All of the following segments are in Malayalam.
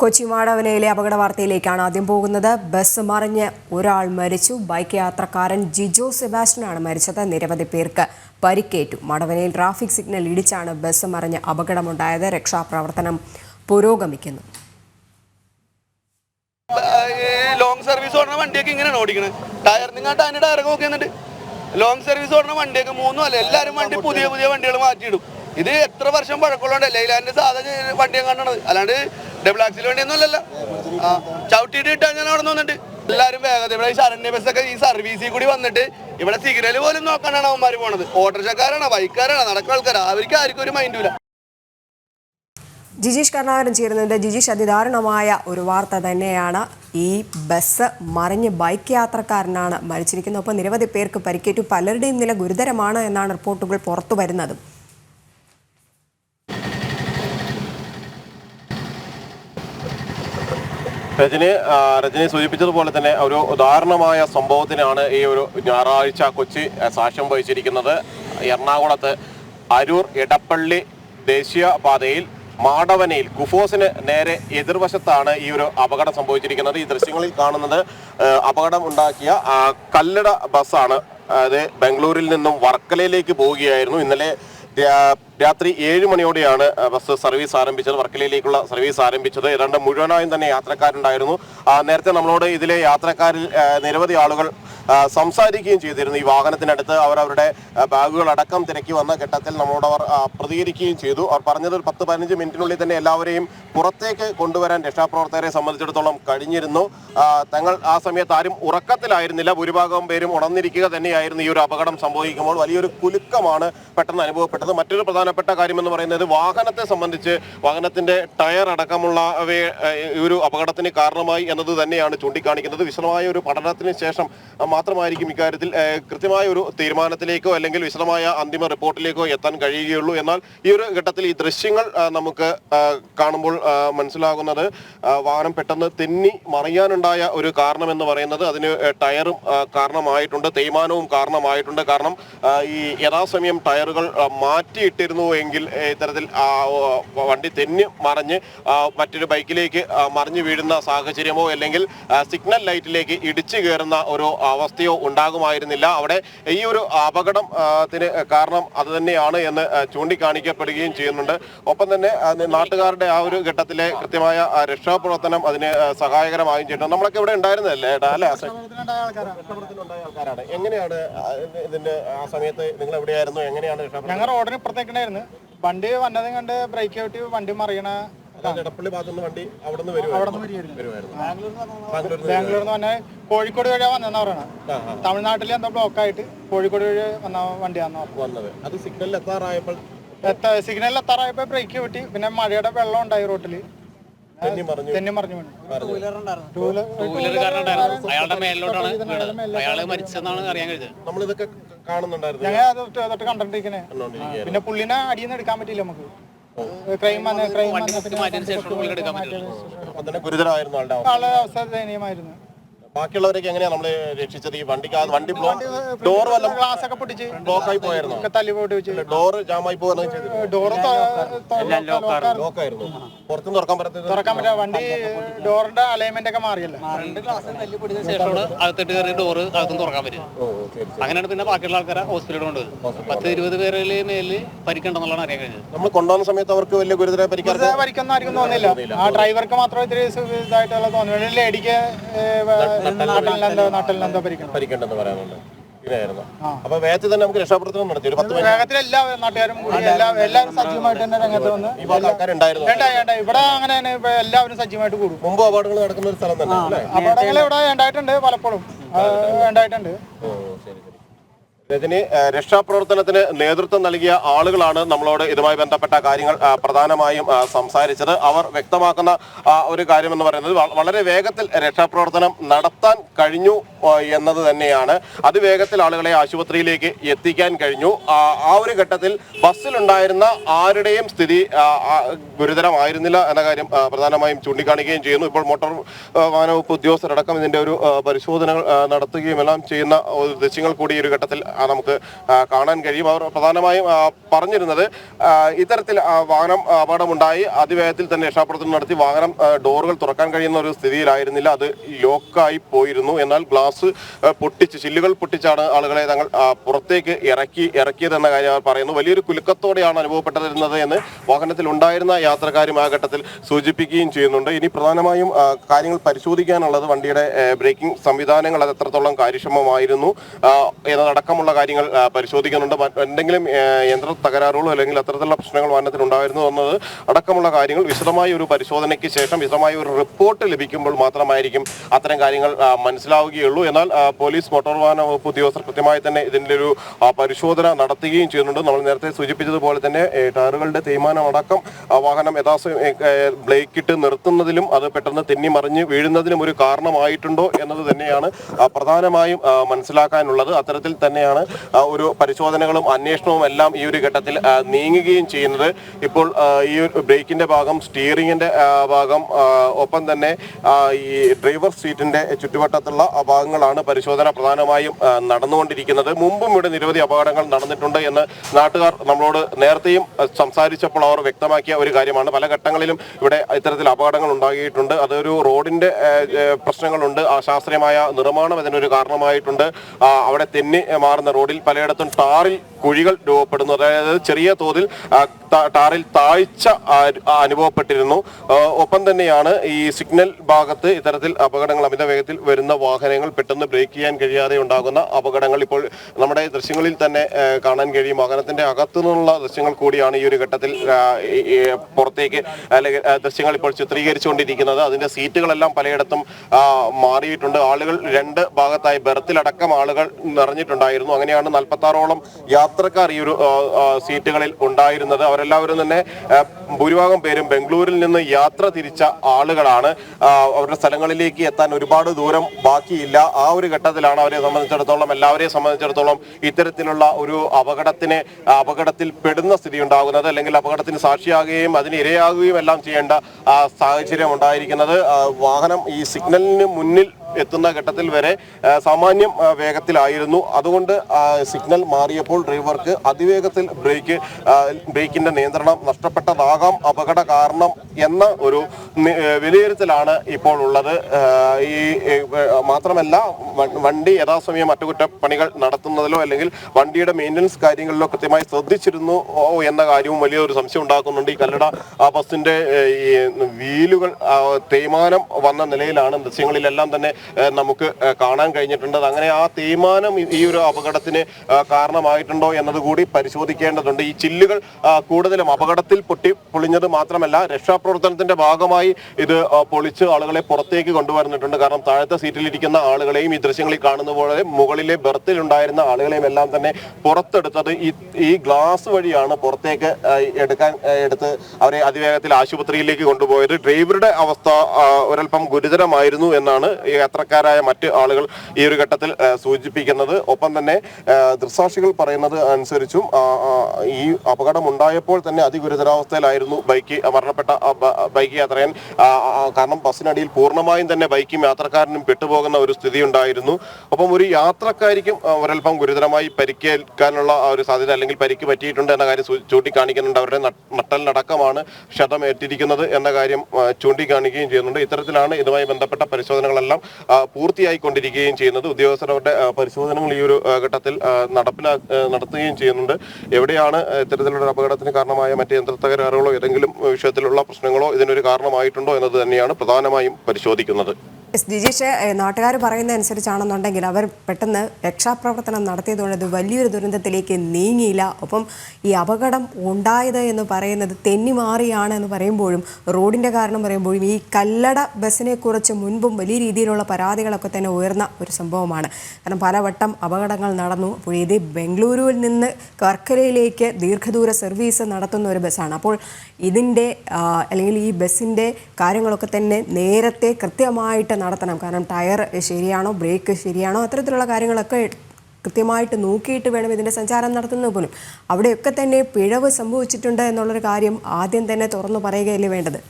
കൊച്ചി മാടവനയിലെ അപകട വാർത്തയിലേക്കാണ് ആദ്യം പോകുന്നത്. ബസ് മറിഞ്ഞ് ഒരാൾ മരിച്ചു. ബൈക്ക് യാത്രക്കാരൻ ജിജോ സെബാസ്റ്റ്യനാണ് മരിച്ചത്. നിരവധി പേർക്ക് പരിക്കേറ്റു. മാടവനയിൽ ട്രാഫിക് സിഗ്നൽ ഇടിച്ചാണ് ബസ് മറിഞ്ഞ് അപകടമുണ്ടായത്. രക്ഷാപ്രവർത്തനം പുരോഗമിക്കുന്നു. ലോങ് സർവീസ് ഓടുന്ന വണ്ടിയൊക്കെ ഇങ്ങനെയാണ് ഓടിക്കുന്നത് ടയർ നിങ്ങൾ അതിന്റെ ടയറൊക്കെ നോക്കുന്നുണ്ട് ലോങ് സർവീസ് ഓടുന്ന വണ്ടിയൊക്കെ മൂന്നും അല്ല എല്ലാവരും വണ്ടി പുതിയ പുതിയ വണ്ടികൾ മാറ്റിയിടും. ഇത് എത്ര വർഷം പഴക്കമുള്ള ലൈലാൻഡ് സാധാരണ വണ്ടിയും കണ്ടത് അല്ലാണ്ട് ഡബിൾ ആക്സിൽ വണ്ടിയൊന്നും അല്ലല്ലോ ആ ചവിട്ടിയിട്ട് ഇട്ടാൽ ഞാൻ അവിടെ നിന്നുണ്ട് എല്ലാവരും വേഗത ഇവിടെ ഈ ശരണ്യ ബസ്സൊക്കെ ഈ സർവീസിൽ കൂടി വന്നിട്ട് ഇവിടെ സിഗ്നൽ പോലും നോക്കാനാണ് അവന്മാർ പോണത്. ഓട്ടോറിക്ഷക്കാരാണ്? ബൈക്കാരാണ്? നടക്കുന്ന ആൾക്കാരാണ്? അവർക്ക് ആർക്കും ഒരു മൈൻഡില്ല ജിജീഷ് കരുണാകരൻ ചേരുന്നുണ്ട് ജിജീഷ് അതിദാരുണമായ ഒരു വാർത്ത തന്നെയാണ് ഈ ബസ് മറിഞ്ഞ് ബൈക്ക് യാത്രക്കാരനാണ് മരിച്ചിരിക്കുന്നത്. ഒപ്പം നിരവധി പേർക്ക് പരിക്കേറ്റു. പലരുടെയും നില ഗുരുതരമാണ് എന്നാണ് റിപ്പോർട്ടുകൾ പുറത്തു വരുന്നതും. രജനി രജനി സൂചിപ്പിച്ചതുപോലെ തന്നെ ഒരു ഉദാഹരണമായ സംഭവത്തിനാണ് ഈ ഒരു ഞായറാഴ്ച കൊച്ചി സാക്ഷ്യം വഹിച്ചിരിക്കുന്നത്. എറണാകുളത്ത് അരൂർ എടപ്പള്ളി ദേശീയ പാതയിൽ മാടവനയിൽ കുഫോസിന് നേരെ എതിർവശത്താണ് ഈ ഒരു അപകടം സംഭവിച്ചിരിക്കുന്നത്. ഈ ദൃശ്യങ്ങളിൽ കാണുന്നത് അപകടം ഉണ്ടാക്കിയ കല്ലട ബസ്സാണ്. അത് ബംഗളൂരിൽ നിന്നും വർക്കലയിലേക്ക് പോവുകയായിരുന്നു. ഇന്നലെ രാത്രി ഏഴ് മണിയോടെയാണ് ബസ് സർവീസ് ആരംഭിച്ചത് വർക്കലയിലേക്കുള്ള സർവീസ് ആരംഭിച്ചത്. ഏതാണ്ട് മുഴുവനായും തന്നെ യാത്രക്കാരുണ്ടായിരുന്നു. നേരത്തെ നമ്മളോട് ഇതിലെ യാത്രക്കാരിൽ നിരവധി ആളുകൾ സംസാരിക്കുകയും ചെയ്തിരുന്നു. ഈ വാഹനത്തിനടുത്ത് അവർ അവരുടെ ബാഗുകൾ അടക്കം തിരക്കി വന്ന ഘട്ടത്തിൽ നമ്മളോട് അവർ പ്രതികരിക്കുകയും ചെയ്തു. അവർ പറഞ്ഞത് ഒരു പത്ത് പതിനഞ്ച് മിനിറ്റിനുള്ളിൽ തന്നെ എല്ലാവരെയും പുറത്തേക്ക് കൊണ്ടുവരാൻ രക്ഷാപ്രവർത്തകരെ സംബന്ധിച്ചിടത്തോളം കഴിഞ്ഞിരുന്നു. തങ്ങൾ ആ സമയത്ത് ആരും ഉറക്കത്തിലായിരുന്നില്ല. ഭൂരിഭാഗം പേരും ഉണർന്നിരിക്കുക തന്നെയായിരുന്നു ഈ ഒരു അപകടം സംഭവിക്കുമ്പോൾ. വലിയൊരു കുലുക്കമാണ് പെട്ടെന്ന് അനുഭവപ്പെട്ടത്. മറ്റൊരു പ്രധാനപ്പെട്ട കാര്യം എന്ന് പറയുന്നത് വാഹനത്തെ സംബന്ധിച്ച് വാഹനത്തിന്റെ ടയർ അടക്കമുള്ള ഒരു അപകടത്തിന് കാരണമായി എന്നത് തന്നെയാണ് ചൂണ്ടിക്കാണിക്കുന്നത്. വിശദമായ ഒരു പഠനത്തിന് ശേഷം മാത്രമായിരിക്കും ഇക്കാര്യത്തിൽ കൃത്യമായ ഒരു തീരുമാനത്തിലേക്കോ അല്ലെങ്കിൽ വിശദമായ അന്തിമ റിപ്പോർട്ടിലേക്കോ എത്താൻ കഴിയുകയുള്ളൂ. എന്നാൽ ഈ ഒരു ഘട്ടത്തിൽ ഈ ദൃശ്യങ്ങൾ നമുക്ക് കാണുമ്പോൾ മനസ്സിലാകുന്നത് വാഹനം പെട്ടെന്ന് തെന്നി മറിയാനുണ്ടായ ഒരു കാരണം എന്ന് പറയുന്നത് അതിന് ടയറും കാരണമായിട്ടുണ്ട് തേയ്മാനവും കാരണമായിട്ടുണ്ട്. കാരണം ഈ യഥാസമയം ടയറുകൾ ആ, മാറ്റിയിട്ടിരുന്നു എങ്കിൽ ഇത്തരത്തിൽ വണ്ടി തെന്നി മറിഞ്ഞ് മറ്റൊരു ബൈക്കിലേക്ക് മറിഞ്ഞു വീഴുന്ന സാഹചര്യമോ അല്ലെങ്കിൽ സിഗ്നൽ ലൈറ്റിലേക്ക് ഇടിച്ചു കയറുന്ന ഒരു അവസ്ഥയോ ഉണ്ടാകുമായിരുന്നില്ല. അവിടെ ഈ ഒരു അപകടം ത്തിന് കാരണം അത് തന്നെയാണ് എന്ന് ചൂണ്ടിക്കാണിക്കപ്പെടുകയും ചെയ്യുന്നുണ്ട്. ഒപ്പം തന്നെ നാട്ടുകാരുടെ ആ ഒരു ഘട്ടത്തിലെ കൃത്യമായ രക്ഷാപ്രവർത്തനം അതിന് സഹായകരമായും ചെയ്യുന്നു നമ്മളൊക്കെ ഇവിടെ ഉണ്ടായിരുന്നല്ലേ അല്ലേ? എങ്ങനെയാണ് ഇതിന്റെ ആ സമയത്ത് നിങ്ങൾ എവിടെയായിരുന്നു? എങ്ങനെയാണ് രക്ഷാപ്രവർത്തനം? ഇപ്പുറത്തേക്കുണ്ടായിരുന്നു വണ്ടി വന്നതും കണ്ട് ബ്രേക്ക് ഔട്ട് വണ്ടി മറിയണ ബാംഗ്ലൂർ എടപ്പള്ളി ഭാഗത്തുനിന്ന് വണ്ടി അവിടെ നിന്ന്. വരുമായിരുന്നു നിന്ന് ബാംഗ്ലൂരിൽ നിന്ന് കോഴിക്കോട് വഴി വന്നതെന്ന് പറയണ തമിഴ്നാട്ടിലെ എന്തോ ബ്ലോക്ക് ആയിട്ട് കോഴിക്കോട് വഴി വന്ന വണ്ടിയാന്ന് വന്നത്. അത് സിഗ്നലിൽ എത്താറായപ്പോൾ സിഗ്നലിൽ എത്താറായപ്പോ ബ്രേക്ക് കിട്ടി പിന്നെ മഴയുടെ വെള്ളം ഉണ്ടായി റോട്ടിൽ തെന്നി മറിഞ്ഞു. ടൂ വീലർ അയാളുടെ മേലിലോട്ടാണ് വീണത്. അയാൾ മരിച്ചെന്നാണ് അറിയാൻ കഴിഞ്ഞത്. നമ്മളിതൊക്കെ കാണുന്നുണ്ടായിരുന്നു ഞങ്ങൾ അത് തൊട്ട് തൊട്ട് കണ്ടിരിക്കണേ പിന്നെ പുള്ളിനെ അടിയിൽ നിന്ന് എടുക്കാൻ പറ്റില്ല നമുക്ക്. ക്രൈം വന്ന് ക്രൈം വന്ന് ഗുരുതരമായിരുന്നു. ആളുടെ അവസ്ഥ ദയനീയമായിരുന്നു. ബാക്കിയുള്ളവരൊക്കെ എങ്ങനെയാ നമ്മൾ രക്ഷിച്ചത്? ഈ വണ്ടിക്ക് വണ്ടി വണ്ടി ഡോർ വല്ലതും ഗ്ലാസ് ഒക്കെ പൊട്ടിച്ച്. ബ്ലോക്ക് ആയി പോയായിരുന്നു തല്ലി പോയിട്ട് വെച്ച്. ഡോർ ജാമായി പോകുന്ന ഡോർ ഡോറ് ലോക്ക് ആയിരുന്നു പുറത്തുനിന്ന് തുറക്കാൻ പറ്റത്തില്ല തുറക്കാൻ പറ്റാ വണ്ടി ഡോറിന്റെ അലൈൻമെന്റ് ഒക്കെ മാറിയല്ലോ? രണ്ട് ഗ്ലാസ് തല്ലി പൊടിച്ചതിന് ശേഷമാണ് അകത്തിട്ട് കയറി ഡോറ് അകത്തും തുറക്കാൻ പറ്റും അങ്ങനെയാണ് പിന്നെ ബാക്കിയുള്ള ആൾക്കാരെ ഹോസ്പിറ്റലിൽ കൊണ്ടുപോയത്. പത്ത് ഇരുപത് പേരിൽ മേലിൽ പരിക്കണ്ടെന്നുള്ളതാണ് അറിയാൻ കഴിഞ്ഞത് നമ്മൾ കൊണ്ടുവന്ന സമയത്ത് അവർക്ക് വലിയ ഗുരുതര പരിക്കൊന്നും ആർക്കും തോന്നില്ല ആ ഡ്രൈവർക്ക് മാത്രമേ ഇത്തിരി ഇതായിട്ടുള്ള തോന്നുന്നു ലേഡിക്ക് പരിക്കണം പരിക്കുണ്ടെന്ന് പറയാനുണ്ട് ഇങ്ങനെയായിരുന്നു അപ്പൊ വേഗത്തിൽ തന്നെ നമുക്ക് രക്ഷാപ്രവർത്തനം നടത്തി. ഒരു പത്ത് വേഗത്തിൽ എല്ലാ നാട്ടുകാരും കൂടി എല്ലാ എല്ലാവരും സജീവമായിട്ട് തന്നെ രംഗത്ത് വന്ന് ഈ ഭാഗത്ത് ആൾക്കാരുണ്ടായിരുന്നു. വേണ്ട വേണ്ട. ഇവിടെ അങ്ങനെ തന്നെ ഇപ്പൊ എല്ലാവരും സജീവമായിട്ട് കൂടും. മുമ്പ് അപകടങ്ങൾ നടക്കുന്ന ഒരു സ്ഥലം തന്നെ അപകടങ്ങൾ ഇവിടെ ഉണ്ടായിട്ടുണ്ട് പലപ്പോഴും. ഉണ്ടായിട്ടുണ്ട്. ശരി ശരി. രജനി രക്ഷാപ്രവർത്തനത്തിന് നേതൃത്വം നൽകിയ ആളുകളാണ് നമ്മളോട് ഇതുമായി ബന്ധപ്പെട്ട കാര്യങ്ങൾ പ്രധാനമായും സംസാരിച്ചത്. അവർ വ്യക്തമാക്കുന്ന ഒരു കാര്യം എന്ന് പറയുന്നത് വളരെ വേഗത്തിൽ രക്ഷാപ്രവർത്തനം നടത്താൻ കഴിഞ്ഞു എന്നത് തന്നെയാണ്. അതിവേഗത്തിൽ ആളുകളെ ആശുപത്രിയിലേക്ക് എത്തിക്കാൻ കഴിഞ്ഞു. ആ ഒരു ഘട്ടത്തിൽ ബസ്സിലുണ്ടായിരുന്ന ആരുടെയും സ്ഥിതി ഗുരുതരമായിരുന്നില്ല എന്ന കാര്യം പ്രധാനമായും ചൂണ്ടിക്കാണിക്കുകയും ചെയ്യുന്നു. ഇപ്പോൾ മോട്ടോർ വാഹന വകുപ്പ് ഉദ്യോഗസ്ഥരടക്കം ഇതിന്റെ ഒരു പരിശോധനകൾ നടത്തുകയും എല്ലാം ചെയ്യുന്ന ദൃശ്യങ്ങൾ കൂടി ഈ ഒരു ഘട്ടത്തിൽ നമുക്ക് കാണാൻ കഴിയും. അവർ പ്രധാനമായും പറഞ്ഞിരുന്നത് ഇത്തരത്തിൽ വാഹനം അപകടമുണ്ടായി. അതിവേഗത്തിൽ തന്നെ രക്ഷാപ്രവർത്തനം നടത്തി. വാഹനം ഡോറുകൾ തുറക്കാൻ കഴിയുന്ന ഒരു സ്ഥിതിയിലായിരുന്നില്ല. അത് ലോക്കായി പോയിരുന്നു. എന്നാൽ ഗ്ലാസ് പൊട്ടിച്ച് ചില്ലുകൾ പൊട്ടിച്ചാണ് ആളുകളെ തങ്ങൾ പുറത്തേക്ക് ഇറക്കി ഇറക്കിയതെന്ന കാര്യം അവർ പറയുന്നു. വലിയൊരു കുലുക്കത്തോടെയാണ് അനുഭവപ്പെട്ടിരുന്നത് എന്ന് വാഹനത്തിൽ ഉണ്ടായിരുന്ന യാത്രക്കാരും ആ ഘട്ടത്തിൽ സൂചിപ്പിക്കുകയും ചെയ്യുന്നുണ്ട്. ഇനി പ്രധാനമായും കാര്യങ്ങൾ പരിശോധിക്കാനുള്ളത് വണ്ടിയുടെ ബ്രേക്കിംഗ് സംവിധാനങ്ങൾ അത് എത്രത്തോളം കാര്യക്ഷമമായിരുന്നു ആ, എന്നതടക്കമുള്ള കാര്യങ്ങൾ പരിശോധിക്കുന്നുണ്ട്. എന്തെങ്കിലും യന്ത്ര തകരാറുകളോ അല്ലെങ്കിൽ അത്തരത്തിലുള്ള പ്രശ്നങ്ങൾ വാഹനത്തിൽ ഉണ്ടായിരുന്നു എന്നത് അടക്കമുള്ള കാര്യങ്ങൾ വിശദമായ ഒരു പരിശോധനയ്ക്ക് ശേഷം വിശദമായ ഒരു റിപ്പോർട്ട് ലഭിക്കുമ്പോൾ മാത്രമായിരിക്കും അത്തരം കാര്യങ്ങൾ മനസ്സിലാവുകയുള്ളൂ. എന്നാൽ പോലീസ് മോട്ടോർ വാഹന വകുപ്പ് ഉദ്യോഗസ്ഥർ കൃത്യമായി തന്നെ ഇതിന്റെ ഒരു പരിശോധന നടത്തുകയും ചെയ്യുന്നുണ്ട്. നമ്മൾ നേരത്തെ സൂചിപ്പിച്ചതുപോലെ തന്നെ ടയറുകളുടെ തേയ്മാനം അടക്കം വാഹനം യഥാസമയം ബ്രേക്ക് ഇട്ട് നിർത്തുന്നതിലും അത് പെട്ടെന്ന് തെന്നി മറിഞ്ഞ് വീഴുന്നതിനും ഒരു കാരണമായിട്ടുണ്ടോ എന്നത് തന്നെയാണ് പ്രധാനമായും മനസ്സിലാക്കാനുള്ളത്. അത്തരത്തിൽ തന്നെയാണ് ഒരു പരിശോധനകളും അന്വേഷണവും എല്ലാം ഈ ഒരു ഘട്ടത്തിൽ നീങ്ങുകയും ചെയ്യുന്നത്. ഇപ്പോൾ ഈ ബ്രേക്കിന്റെ ഭാഗം സ്റ്റിയറിംഗിന്റെ ഭാഗം ഒപ്പം തന്നെ ഈ ഡ്രൈവർ സീറ്റിന്റെ ചുറ്റുവട്ടത്തുള്ള ഭാഗങ്ങളാണ് പരിശോധന പ്രധാനമായും നടന്നുകൊണ്ടിരിക്കുന്നത്. മുമ്പും ഇവിടെ നിരവധി അപകടങ്ങൾ നടന്നിട്ടുണ്ട് എന്ന് നാട്ടുകാർ നമ്മളോട് നേരത്തെയും സംസാരിച്ചപ്പോൾ അവർ വ്യക്തമാക്കിയ ഒരു കാര്യമാണ്. പല ഘട്ടങ്ങളിലും ഇവിടെ ഇത്തരത്തിൽ അപകടങ്ങൾ ഉണ്ടാകിയിട്ടുണ്ട് അതൊരു റോഡിന്റെ പ്രശ്നങ്ങളുണ്ട്. ശാസ്ത്രീയമായ നിർമ്മാണം അതിനൊരു കാരണമായിട്ടുണ്ട്. അവിടെ തെന്നി മാറുന്ന റോഡിൽ പലയിടത്തും ടാറിൽ കുഴികൾ രൂപപ്പെടുന്നു. അതായത് ചെറിയ തോതിൽ ടാറിൽ താഴ്ച അനുഭവപ്പെട്ടിരുന്നു. ഒപ്പം തന്നെയാണ് ഈ സിഗ്നൽ ഭാഗത്ത് ഇത്തരത്തിൽ അപകടങ്ങൾ അമിത വേഗത്തിൽ വരുന്ന വാഹനങ്ങൾ പെട്ടെന്ന് ബ്രേക്ക് ചെയ്യാൻ കഴിയാതെ ഉണ്ടാകുന്ന അപകടങ്ങൾ ഇപ്പോൾ നമ്മുടെ ദൃശ്യങ്ങളിൽ തന്നെ കാണാൻ കഴിയും. വാഹനത്തിന്റെ അകത്തു നിന്നുള്ള ദൃശ്യങ്ങൾ കൂടിയാണ് ഈ ഒരു ഘട്ടത്തിൽ പുറത്തേക്ക് അല്ലെങ്കിൽ ദൃശ്യങ്ങൾ ഇപ്പോൾ ചിത്രീകരിച്ചുകൊണ്ടിരിക്കുന്നത്. അതിന്റെ സീറ്റുകളെല്ലാം പലയിടത്തും മാറിയിട്ടുണ്ട്. ആളുകൾ രണ്ട് ഭാഗത്തായി ബെർത്തിലടക്കം ആളുകൾ നിറഞ്ഞിട്ടുണ്ടായിരുന്നു. അങ്ങനെയാണ് നാൽപ്പത്താറോളം യാത്രക്കാർ ഈ ഒരു സീറ്റുകളിൽ ഉണ്ടായിരുന്നത്. അവരെല്ലാവരും തന്നെ ഭൂരിഭാഗം പേരും ബംഗളൂരിൽ നിന്ന് യാത്ര തിരിച്ച ആളുകളാണ്. അവരുടെ സ്ഥലങ്ങളിലേക്ക് എത്താൻ ഒരുപാട് ദൂരം ബാക്കിയില്ല. ആ ഒരു ഘട്ടത്തിലാണ് അവരെ സംബന്ധിച്ചിടത്തോളം എല്ലാവരെയും സംബന്ധിച്ചിടത്തോളം ഇത്തരത്തിലുള്ള ഒരു അപകടത്തിന് അപകടത്തിൽ പെടുന്ന സ്ഥിതി ഉണ്ടാകുന്നത് അല്ലെങ്കിൽ അപകടത്തിന് സാക്ഷിയാകുകയും അതിന് ഇരയാകുകയും എല്ലാം ചെയ്യേണ്ട സാഹചര്യം ഉണ്ടായിരിക്കുന്നത്. വാഹനം ഈ സിഗ്നലിന് മുന്നിൽ എത്തുന്ന ഘട്ടത്തിൽ വരെ സാമാന്യം വേഗത്തിലായിരുന്നു. അതുകൊണ്ട് സിഗ്നൽ മാറിയപ്പോൾ ഡ്രൈവർക്ക് അതിവേഗത്തിൽ ബ്രേക്ക് ബ്രേക്കിന്റെ നിയന്ത്രണം നഷ്ടപ്പെട്ടതാകാം അപകട കാരണം എന്ന ഒരു വിലയിരുത്തലാണ് ഇപ്പോൾ ഉള്ളത്. ഈ മാത്രമല്ല വണ്ടി യഥാസമയം അറ്റകുറ്റപ്പണികൾ നടത്തുന്നതിലോ അല്ലെങ്കിൽ വണ്ടിയുടെ മെയിന്റനൻസ് കാര്യങ്ങളിലോ കൃത്യമായി ശ്രദ്ധിച്ചിരുന്നു എന്ന കാര്യവും വലിയൊരു സംശയം ഉണ്ടാക്കുന്നുണ്ട്. ഈ കല്ലട ആ ബസ്സിന്റെ ഈ വീലുകൾ തേയ്മാനം വന്ന നിലയിലാണ്. ദൃശ്യങ്ങളിലെല്ലാം തന്നെ നമുക്ക് കാണാൻ കഴിഞ്ഞിട്ടുണ്ട്. അങ്ങനെ ആ തേയ്മാനം ഈ- ഒരു അപകടത്തിന് കാരണമായിട്ടുണ്ടോ കാരണമായിട്ടുണ്ടോ എന്നതുകൂടി പരിശോധിക്കേണ്ടതുണ്ട്. ഈ ചില്ലുകൾ കൂടുതലും അപകടത്തിൽ പൊട്ടി പൊളിഞ്ഞത് മാത്രമല്ല രക്ഷാപ്രവർത്തനത്തിന്റെ ഭാഗമായി ഇത് പൊളിച്ച് ആളുകളെ പുറത്തേക്ക് കൊണ്ടുവരുന്നിട്ടുണ്ട് കാരണം താഴത്തെ സീറ്റിലിരിക്കുന്ന ആളുകളെയും ഈ ദൃശ്യങ്ങളിൽ കാണുന്ന പോലെ മുകളിലെ ബെർത്തിലുണ്ടായിരുന്ന ആളുകളെയും എല്ലാം തന്നെ പുറത്തെടുത്തത് ഈ ഈ ഗ്ലാസ് വഴിയാണ് പുറത്തേക്ക് എടുക്കാൻ എടുത്ത് അവരെ അതിവേഗത്തിൽ ആശുപത്രിയിലേക്ക് കൊണ്ടുപോയത്. ഡ്രൈവറുടെ അവസ്ഥ ഒരൽപ്പം ഗുരുതരമായിരുന്നു എന്നാണ് യാത്രക്കാരായ മറ്റ് ആളുകൾ ഈ ഒരു ഘട്ടത്തിൽ സൂചിപ്പിക്കുന്നത്. ഒപ്പം തന്നെ ദൃസാക്ഷികൾ പറയുന്നത് അനുസരിച്ചും ഈ അപകടം ഉണ്ടായപ്പോൾ തന്നെ അതിഗുരുതരാവസ്ഥയിലായിരുന്നു ബൈക്ക് മരണപ്പെട്ട ബൈക്ക് യാത്രയൻ. കാരണം ബസ്സിനടിയിൽ പൂർണമായും തന്നെ ബൈക്കും യാത്രക്കാരനും പെട്ടുപോകുന്ന ഒരു സ്ഥിതി ഉണ്ടായിരുന്നു ഒപ്പം ഒരു യാത്രക്കാരിക്കും ഒരൽപ്പം ഗുരുതരമായി പരിക്കേൽക്കാനുള്ള ഒരു സാധ്യത അല്ലെങ്കിൽ പരിക്ക് പറ്റിയിട്ടുണ്ട് എന്ന കാര്യം ചൂണ്ടിക്കാണിക്കുന്നുണ്ട്. അവരുടെ നട്ട്- നട്ടലിനടക്കമാണ് ക്ഷതമേറ്റിരിക്കുന്നത് എന്ന കാര്യം ചൂണ്ടിക്കാണിക്കുകയും ചെയ്യുന്നുണ്ട്. ഇത്തരത്തിലാണ് ഇതുമായി ബന്ധപ്പെട്ട പരിശോധനകളെല്ലാം പൂർത്തിയായിക്കൊണ്ടിരിക്കുകയും ചെയ്യുന്നത്. ഉദ്യോഗസ്ഥരുടെ പരിശോധനകൾ ഈ ഒരു ഘട്ടത്തിൽ നടപ്പിലാ നടത്തുകയും ചെയ്യുന്നുണ്ട്. എവിടെയാണ് ഇത്തരത്തിലുള്ള അപകടത്തിന് കാരണമായ മറ്റ് യന്ത്രത്തകരാറുകളോ ഏതെങ്കിലും വിഷയത്തിലുള്ള പ്രശ്നങ്ങളോ ഇതിനൊരു കാരണമായിട്ടുണ്ടോ എന്നത് തന്നെയാണ് പ്രധാനമായും പരിശോധിക്കുന്നത്. എസ് ജിജീഷ് നാട്ടുകാർ പറയുന്ന അനുസരിച്ചാണെന്നുണ്ടെങ്കിൽ അവർ പെട്ടെന്ന് രക്ഷാപ്രവർത്തനം നടത്തിയതുകൊണ്ട് അത് വലിയൊരു ദുരന്തത്തിലേക്ക് നീങ്ങിയില്ല. ഒപ്പം ഈ അപകടം ഉണ്ടായത് എന്ന് പറയുന്നത് തെന്നി മാറിയാണ് എന്ന് പറയുമ്പോഴും റോഡിന്റെ കാരണം പറയുമ്പോഴും ഈ കല്ലട ബസ്സിനെ കുറിച്ച് മുൻപും വലിയ രീതിയിലുള്ള പരാതികളൊക്കെ തന്നെ ഉയർന്ന ഒരു സംഭവമാണ്. കാരണം പലവട്ടം അപകടങ്ങൾ നടന്നു. അപ്പോൾ ഇത് ബംഗളൂരുവിൽ നിന്ന് കർക്കരയിലേക്ക് ദീർഘദൂര സർവീസ് നടത്തുന്ന ഒരു ബസ്സാണ്. അപ്പോൾ ഇതിന്റെ അല്ലെങ്കിൽ ഈ ബസ്സിന്റെ കാര്യങ്ങളൊക്കെ തന്നെ നേരത്തെ കൃത്യമായിട്ട് നടത്തണം. കാരണം ടയർ ശരിയാണോ ബ്രേക്ക് ശരിയാണോ അത്തരത്തിലുള്ള കാര്യങ്ങളൊക്കെ കൃത്യമായിട്ട് നോക്കിയിട്ട് വേണം ഇതിന്റെ സഞ്ചാരം നടത്തുന്നത് പോലും. അവിടെയൊക്കെ തന്നെ പിഴവ് സംഭവിച്ചിട്ടുണ്ട് എന്നുള്ളൊരു കാര്യം ആദ്യം തന്നെ തുറന്നു പറയുകയല്ലേ വേണ്ടത്.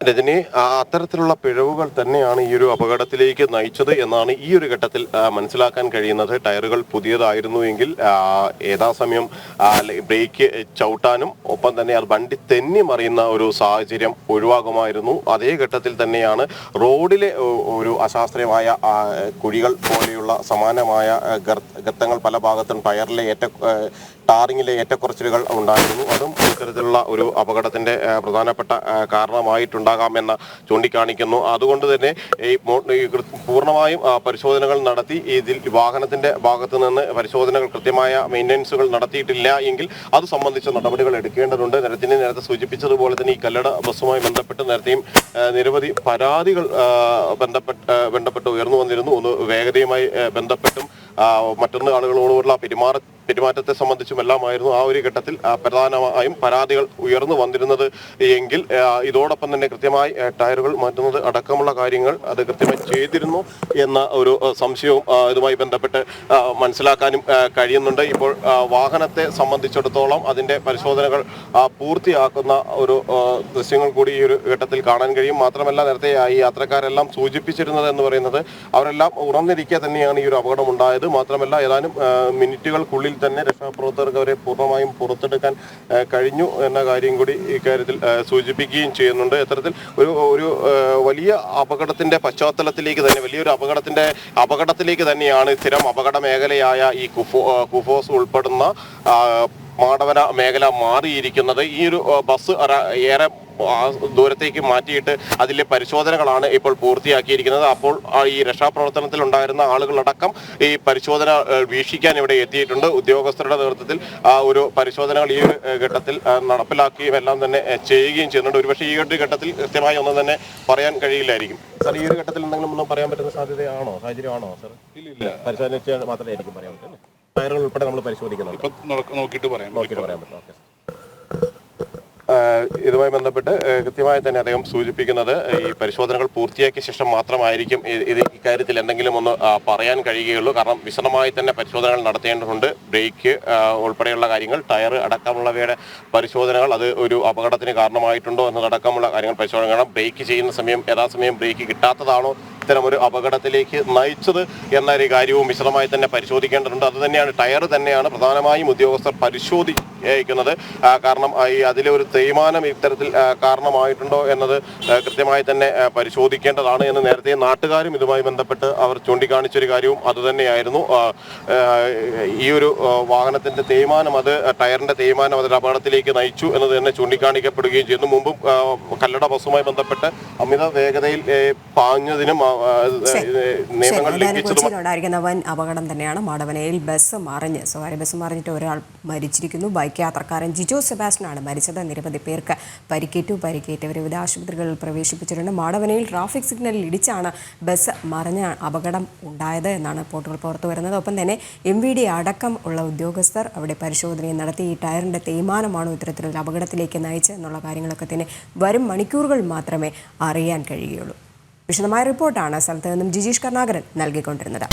രജനി അത്തരത്തിലുള്ള പിഴവുകൾ തന്നെയാണ് ഈ ഒരു അപകടത്തിലേക്ക് നയിച്ചത് എന്നാണ് ഈ ഒരു ഘട്ടത്തിൽ മനസ്സിലാക്കാൻ കഴിയുന്നത്. ടയറുകൾ പുതിയതായിരുന്നു എങ്കിൽ യഥാസമയം ബ്രേക്ക് ചവിട്ടാനും ഒപ്പം തന്നെ അത് വണ്ടി തെന്നി മറിയുന്ന ഒരു സാഹചര്യം ഒഴിവാകുമായിരുന്നു. അതേ ഘട്ടത്തിൽ തന്നെയാണ് റോഡിലെ ഒരു അശാസ്ത്രീയമായ കുഴികൾ പോലെയുള്ള സമാനമായ ഗർത്തങ്ങൾ പല ഭാഗത്തും ടയറിലെ ഏറ്റ ടാറിങ്ങിലെ ഏറ്റക്കുറച്ചിലുകൾ ഉണ്ടായിരുന്നു. അതും ഇത്തരത്തിലുള്ള ഒരു അപകടത്തിന്റെ ആ, പ്രധാനപ്പെട്ട കാരണമായിട്ടുണ്ടാകാമെന്ന് ചൂണ്ടിക്കാണിക്കുന്നു. അതുകൊണ്ട് തന്നെ ഈ പൂർണമായും പരിശോധനകൾ നടത്തി. ഇതിൽ വാഹനത്തിന്റെ ഭാഗത്ത് നിന്ന് പരിശോധനകൾ കൃത്യമായ മെയിന്റനൻസുകൾ നടത്തിയിട്ടില്ല എങ്കിൽ അത് സംബന്ധിച്ച നടപടികൾ എടുക്കേണ്ടതുണ്ട്. നേരത്തിന് നേരത്തെ സൂചിപ്പിച്ചതുപോലെ തന്നെ ഈ കല്ലട ബസ്സുമായി ബന്ധപ്പെട്ട് നേരത്തെയും നിരവധി പരാതികൾ ബന്ധപ്പെട്ട് ബന്ധപ്പെട്ട് ഉയർന്നു വന്നിരുന്നു. ഒന്ന് വേഗതയുമായി ബന്ധപ്പെട്ടും മറ്റൊന്ന് ആളുകളോടുള്ള പെരുമാറ പെരുമാറ്റത്തെ സംബന്ധിച്ചും എല്ലാമായിരുന്നു ആ ഒരു ഘട്ടത്തിൽ പ്രധാനമായും പരാതികൾ ഉയർന്നു വന്നിരുന്നത്. എങ്കിൽ ഇതോടൊപ്പം തന്നെ കൃത്യമായി ടയറുകൾ മാറ്റുന്നത് അടക്കമുള്ള കാര്യങ്ങൾ അത് കൃത്യമായി ചെയ്തിരുന്നു എന്ന ഒരു സംശയവും ഇതുമായി ബന്ധപ്പെട്ട് മനസ്സിലാക്കാനും കഴിയുന്നുണ്ട്. ഇപ്പോൾ വാഹനത്തെ സംബന്ധിച്ചിടത്തോളം അതിന്റെ പരിശോധനകൾ പൂർത്തിയാക്കുന്ന ഒരു ദൃശ്യങ്ങൾ കൂടി ഈ ഒരു ഘട്ടത്തിൽ കാണാൻ കഴിയും. മാത്രമല്ല നേരത്തെ ഈ യാത്രക്കാരെല്ലാം സൂചിപ്പിച്ചിരുന്നത് എന്ന് പറയുന്നത് അവരെല്ലാം ഉണർന്നിരിക്കെ തന്നെയാണ് ഈ ഒരു അപകടം ഉണ്ടായത് മാത്രമല്ല ഏതാനും മിനിറ്റുകൾക്കുള്ളിൽ തന്നെ രക്ഷാപ്രവർത്തകർക്ക് അവരെ പൂർണമായും പുറത്തെടുക്കാൻ കഴിഞ്ഞു എന്ന കാര്യം കൂടി ഇക്കാര്യത്തിൽ സൂചിപ്പിക്കുകയും ചെയ്യുന്നുണ്ട്. ഇത്തരത്തിൽ ഒരു ഒരു വലിയ അപകടത്തിന്റെ പശ്ചാത്തലത്തിലേക്ക് തന്നെ വലിയൊരു അപകടത്തിന്റെ അപകടത്തിലേക്ക് തന്നെയാണ് സ്ഥിരം അപകട മേഖലയായ ഈ കുഫോ കുഫോസ് ഉൾപ്പെടുന്ന മാടവന മേഖല മാറിയിരിക്കുന്നത്. ഈ ഒരു ബസ് ഏറെ ദൂരത്തേക്ക് മാറ്റിയിട്ട് അതിലെ പരിശോധനകളാണ് ഇപ്പോൾ പൂർത്തിയാക്കിയിരിക്കുന്നത്. അപ്പോൾ ഈ രക്ഷാപ്രവർത്തനത്തിൽ ഉണ്ടായിരുന്ന ആളുകളടക്കം ഈ പരിശോധന വീക്ഷിക്കാൻ ഇവിടെ എത്തിയിട്ടുണ്ട്. ഉദ്യോഗസ്ഥരുടെ നേതൃത്വത്തിൽ ആ ഒരു പരിശോധനകൾ ഈ ഒരു ഘട്ടത്തിൽ നടപ്പിലാക്കുകയും എല്ലാം തന്നെ ചെയ്യുകയും ചെയ്യുന്നുണ്ട്. ഒരുപക്ഷെ ഈ ഒരു ഘട്ടത്തിൽ കൃത്യമായി ഒന്നും തന്നെ പറയാൻ കഴിയില്ലായിരിക്കും. സാർ ഈ ഒരു ഘട്ടത്തിൽ എന്തെങ്കിലും ഒന്നും പറയാൻ പറ്റുന്ന സാധ്യതയാണോ? സാഹചര്യമാണോ സാർ? ഇല്ല ഇല്ല പരിശോധന മാത്രമേ ആയിരിക്കും പറയാൻ പറ്റുള്ളൂ ടയറുകൾ ഉൾപ്പെടെ നമ്മൾ പരിശോധിക്കുന്നുണ്ട്? ഇപ്പൊ നോക്കിയിട്ട് പറയാം നോക്കിയിട്ട് പറയാൻ പറ്റും. ഓക്കെ ഇതുമായി ബന്ധപ്പെട്ട് കൃത്യമായി തന്നെ അദ്ദേഹം സൂചിപ്പിക്കുന്നത് ഈ പരിശോധനകൾ പൂർത്തിയാക്കിയ ശേഷം മാത്രമായിരിക്കും ഇത് ഇക്കാര്യത്തിൽ എന്തെങ്കിലും ഒന്ന് പറയാൻ കഴിയുകയുള്ളൂ. കാരണം വിശദമായി തന്നെ പരിശോധനകൾ നടത്തേണ്ടതുണ്ട്. ബ്രേക്ക് ഉൾപ്പെടെയുള്ള കാര്യങ്ങൾ ടയർ അടക്കമുള്ളവയുടെ പരിശോധനകൾ അത് ഒരു അപകടത്തിന് കാരണമായിട്ടുണ്ടോ എന്നതടക്കമുള്ള കാര്യങ്ങൾ പരിശോധന കാരണം ബ്രേക്ക് ചെയ്യുന്ന സമയം യഥാസമയം ബ്രേക്ക് കിട്ടാത്തതാണോ ഇത്തരം ഒരു അപകടത്തിലേക്ക് നയിച്ചത് എന്ന ഒരു കാര്യവും വിശദമായി തന്നെ പരിശോധിക്കേണ്ടതുണ്ട്. അത് തന്നെയാണ് ടയർ തന്നെയാണ് പ്രധാനമായും ഉദ്യോഗസ്ഥർ പരിശോധിക്കുന്നത് കാരണം ഈ അതിലെ ഒരു തേയ്മാനം ഇത്തരത്തിൽ കാരണമായിട്ടുണ്ടോ എന്നത് കൃത്യമായി തന്നെ പരിശോധിക്കേണ്ടതാണ് എന്ന് നേരത്തെ നാട്ടുകാരും ഇതുമായി ബന്ധപ്പെട്ട് അവർ ചൂണ്ടിക്കാണിച്ചൊരു കാര്യവും അതുതന്നെയായിരുന്നു ഈ ഒരു വാഹനത്തിന്റെ തേയ്മാനം അത് ടയറിന്റെ തേയ്മാനം അതൊരു അപകടത്തിലേക്ക് നയിച്ചു എന്നത് തന്നെ ചൂണ്ടിക്കാണിക്കപ്പെടുകയും ചെയ്യുന്നു. മുമ്പും കല്ലട ബസ്സുമായി ബന്ധപ്പെട്ട് അമിത വേഗതയിൽ പാഞ്ഞതിനും. നിയമങ്ങൾ ലംഘിച്ചതും കൊച്ചിയിലുണ്ടായിരിക്കുന്ന വൻ അപകടം തന്നെയാണ് മാടവനയിൽ ബസ് മറിഞ്ഞ് സ്വകാര്യ ബസ് മറിഞ്ഞിട്ട് ഒരാൾ മരിച്ചിരിക്കുന്നു. ബൈക്ക് യാത്രക്കാരൻ ജിജോ സെബാസ്റ്റനാണ് മരിച്ചത്. നിരവധി പേർക്ക് പരിക്കേറ്റു. പരിക്കേറ്റവരെ വിവിധ ആശുപത്രികളിൽ പ്രവേശിപ്പിച്ചിട്ടുണ്ട്. മാടവനയിൽ ട്രാഫിക് സിഗ്നലിൽ ഇടിച്ചാണ് ബസ് മറിഞ്ഞ അപകടം ഉണ്ടായത് എന്നാണ് റിപ്പോർട്ടുകൾ പുറത്തു വരുന്നത്. ഒപ്പം തന്നെ എം വി ഡി അടക്കം ഉള്ള ഉദ്യോഗസ്ഥർ അവിടെ പരിശോധനയും നടത്തി. ഈ ടയറിന്റെ തേയ്മാനമാണോ ഇത്തരത്തിലുള്ള അപകടത്തിലേക്ക് നയിച്ചത് എന്നുള്ള കാര്യങ്ങളൊക്കെ തന്നെ വരും മണിക്കൂറുകൾ മാത്രമേ അറിയാൻ കഴിയുകയുള്ളൂ. വിശദമായ റിപ്പോർട്ടാണ് സ്ഥലത്ത് നിന്നും ജിജീഷ് കർണാകരൻ നൽകിക്കൊണ്ടിരുന്നത്.